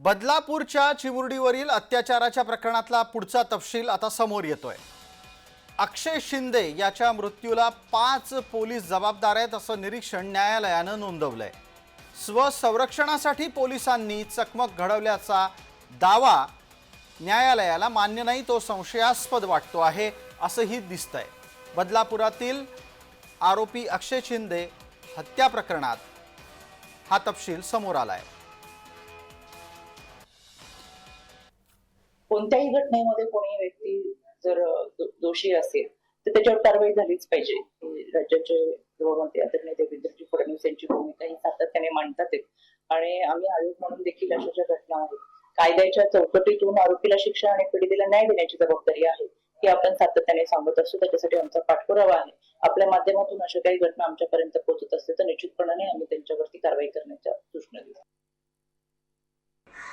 बदलापूरच्या चिमुरडीवरील अत्याचाराच्या प्रकरणातला पुढचा तपशील आता समोर येतोय. अक्षय शिंदे याच्या मृत्यूला पाच पोलीस जबाबदार आहेत असं निरीक्षण न्यायालयानं नोंदवलंय. स्वसंरक्षणासाठी पोलिसांनी चकमक घडवल्याचा दावा न्यायालयाला मान्य नाही तो संशयास्पद वाटतो आहे असंही दिसतंय. बदलापुरातील आरोपी अक्षय शिंदे हत्या प्रकरणात हा तपशील समोर आला आहे कोणत्याही घटनेमध्ये कोणी व्यक्ती जर दोषी असेल तर त्याच्यावर कारवाई झालीच पाहिजे. म्हणजे राज्याचे गृहमंत्री आदरणीय देवेंद्रजी फडणवीस यांची भूमिका ही सातत्याने मांडतात. आहेत. आणि आम्ही आयोग म्हणून देखील अशा ज्या घटना आहेत कायद्याच्या चौकटीतून आरोपीला शिक्षा आणि पीडितेला न्याय देण्याची जबाबदारी आहे ही आपण सातत्याने सांगत असतो त्याच्यासाठी आमचा पाठपुरावा आहे. आपल्या माध्यमातून अशा काही घटना आमच्यापर्यंत पोहोचत असते तर निश्चितपणाने आम्ही त्यांच्यावरती कारवाई करण्याच्या सूचना दिल्या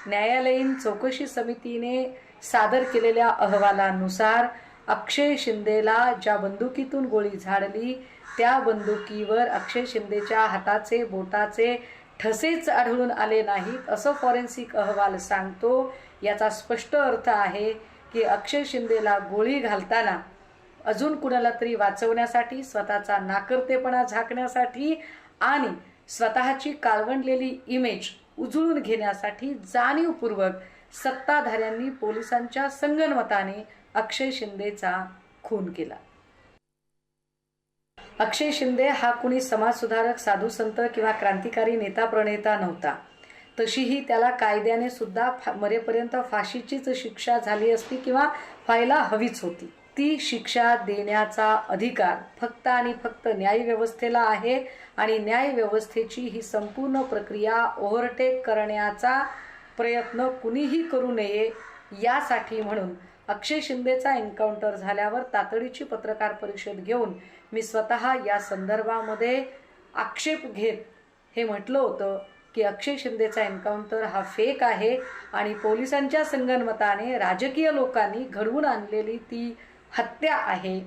न्यायालयीन चौकशी समितीने सादर केलेल्या अहवालानुसार अक्षय शिंदेला ज्या बंदुकीतून गोळी झाडली त्या बंदुकीवर अक्षय शिंदेच्या हाताचे बोटाचे ठसेच आढळून आले नाहीत असं फॉरेन्सिक अहवाल सांगतो. याचा स्पष्ट अर्थ आहे की अक्षय शिंदेला गोळी घालताना अजून कुणाला तरी वाचवण्यासाठी स्वतःचा नाकर्तेपणा झाकण्यासाठी आणि स्वतःची काळवंडलेली इमेज उजळून घेण्यासाठी जाणीवपूर्वक सत्ताधाऱ्यांनी पोलिसांच्या संगनमताने अक्षय शिंदेचा खून केला. अक्षय शिंदे हा कुणी समाजसुधारक साधू संत किंवा क्रांतिकारी नेता प्रणेता नव्हता. तशीही त्याला कायद्याने सुद्धा फा- मरेपर्यंत फाशीचीच शिक्षा झाली असती किंवा व्हायला हवीच होती. ती शिक्षा देण्याचा अधिकार फक्त आणि फक्त न्यायव्यवस्थेला आहे आणि न्यायव्यवस्थेची ही संपूर्ण प्रक्रिया ओव्हरटेक करण्याचा प्रयत्न कुणीही करू नये यासाठी म्हणून अक्षय शिंदेचा एन्काउंटर झाल्यावर तातडीची पत्रकार परिषद घेऊन मी स्वतः या संदर्भामध्ये आक्षेप घेत हे म्हटलं होतं की अक्षय शिंदेचा एन्काउंटर हा फेक आहे आणि पोलिसांच्या संगनमताने राजकीय लोकांनी घडवून आणलेली ती हत्या आहे.